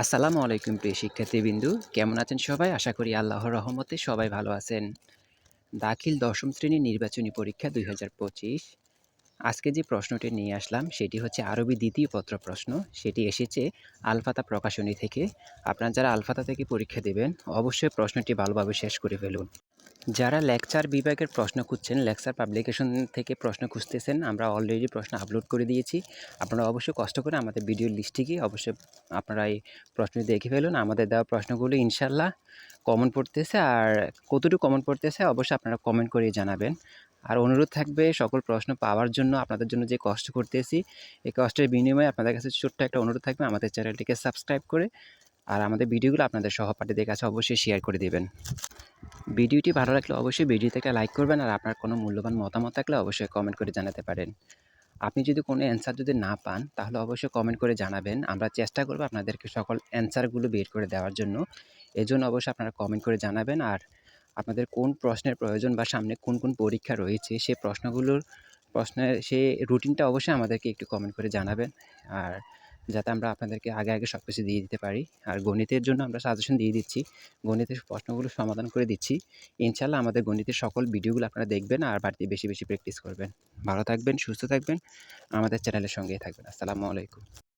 আসসালামু আলাইকুম প্রিয় শিক্ষার্থীবৃন্দু। কেমন আছেন সবাই? আশা করি আল্লাহর রহমতে সবাই ভালো আছেন। দাখিল দশম শ্রেণির নির্বাচনী পরীক্ষা দুই হাজার পঁচিশ। আজকে যে প্রশ্নটি নিয়ে আসলাম, সেটি হচ্ছে আরবি দ্বিতীয় পত্র প্রশ্ন। সেটি এসেছে আলফাতা প্রকাশনী থেকে। আপনারা যারা আলফাতা থেকে পরীক্ষা দেবেন, অবশ্যই প্রশ্নটি ভালোভাবে শেষ করে ফেলুন। যারা লেকচার বিভাগের প্রশ্ন খুঁজছেন লেকচার পাবলিকেশন থেকে প্রশ্ন খুঁজতেছেন, আমরা অলরেডি প্রশ্ন আপলোড করে দিয়েছি। আপনারা অবশ্যই কষ্ট করে আমাদের ভিডিও লিস্টে গিয়ে অবশ্যই আপনারা এই প্রশ্নটি দেখে ফেলুন। আমাদের দেওয়া প্রশ্নগুলো ইনশাল্লাহ কমন পড়তেছে আর কতটুকু কমন পড়তেছে অবশ্যই আপনারা কমেন্ট করে জানাবেন। আর অনুরোধ থাকবে সকল প্রশ্ন পাওয়ার জন্য, আপনাদের জন্য যে কষ্ট করতেছি, এই কষ্টের বিনিময়ে আপনাদের কাছে ছোট্ট একটা অনুরোধ থাকবে, আমাদের চ্যানেলটিকে সাবস্ক্রাইব করে আর আমাদের ভিডিওগুলো আপনাদের সহপাঠীদের কাছে অবশ্যই শেয়ার করে দেবেন। ভিডিওটি ভালো লাগলে অবশ্যই ভিডিওটাকে লাইক করবেন আর আপনার কোনো মূল্যবান মতামত থাকলে অবশ্যই কমেন্ট করে জানাতে পারেন। আপনি যদি কোনো অ্যান্সার যদি না পান, তাহলে অবশ্যই কমেন্ট করে জানাবেন। আমরা চেষ্টা করব আপনাদেরকে সকল অ্যান্সারগুলো বের করে দেওয়ার জন্য। এজন্য অবশ্যই আপনারা কমেন্ট করে জানাবেন আর আপনাদের কোন প্রশ্নের প্রয়োজন বা সামনে কোন কোন পরীক্ষা রয়েছে সেই প্রশ্নগুলোর প্রশ্নের সেই রুটিনটা অবশ্যই আমাদেরকে একটু কমেন্ট করে জানাবেন। আর যাতে আমরা আপনাদেরকে আগে আগে সব কিছু দিয়ে দিতে পারি। আর গণিতের জন্য আমরা সাজেশন দিয়ে দিচ্ছি। গণিতের প্রশ্নগুলো সমাধান করে দিচ্ছি। ইনশাল্লাহ আমাদের গণিতের সকল ভিডিওগুলো আপনারা দেখবেন আর বাড়িতে বেশি বেশি প্র্যাকটিস করবেন। ভালো থাকবেন, সুস্থ থাকবেন। আমাদের চ্যানেলের সঙ্গেই থাকবেন। আসসালামু আলাইকুম।